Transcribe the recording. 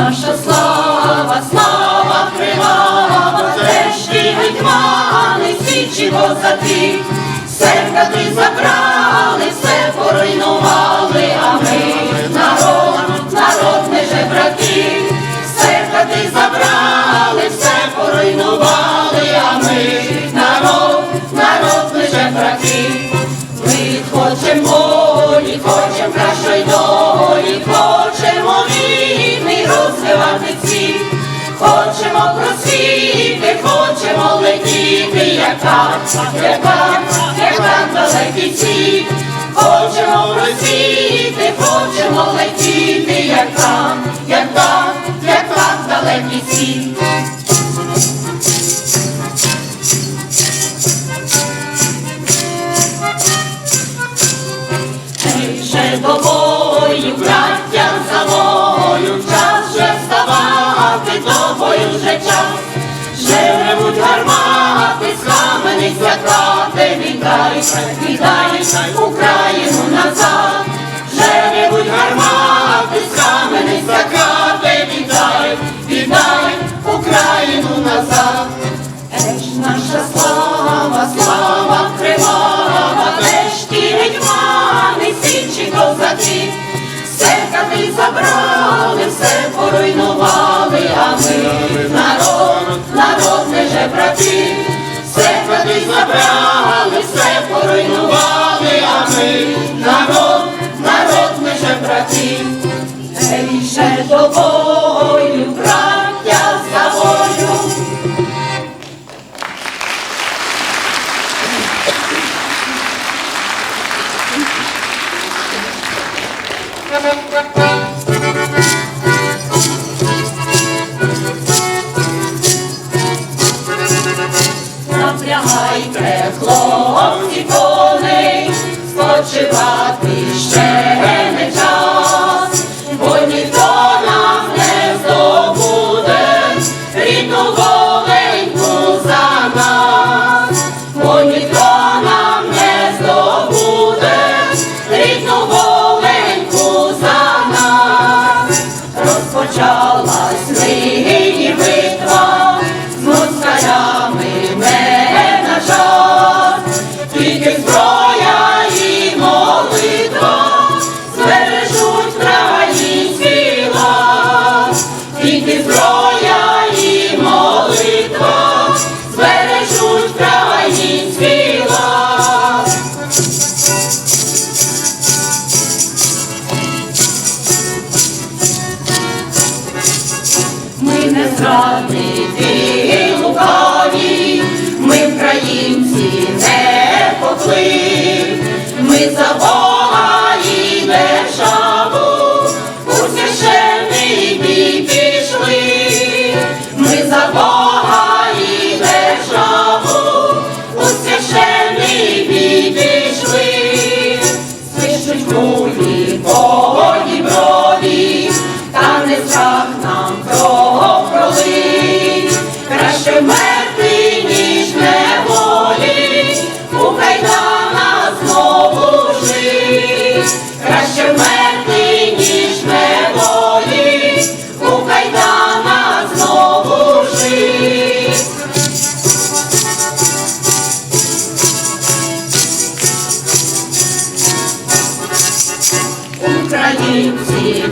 наша слава, слава кривава, теж ті гетьмани, січі козаки, все ти забрали, хочемо летіти, яка, як яка далекі ці, хочемо просвіти, хочемо летіти, як там, як там, як яка далекі ці. Закати, віддай, віддай Україну назад, вже ревуть гармати, схаменись закати, віддай, віддай Україну назад. Еж наша слава, слава кривава, теж ті гетьмани, січі козаки, все кати забрали, все поруйнували, а ми народ, народ не жебраки, все кати забрали, все поруйнували, а ми народ, народ не жебраки. Ей, ще до бою, браття за волю. Напрягайте, хлопці, коней, спочивати ще не час, бо ніхто нам не здобуде рідну воленьку за нас, бо ніхто нам не здобуде рідну воленьку за нас. Розпочалась Українці,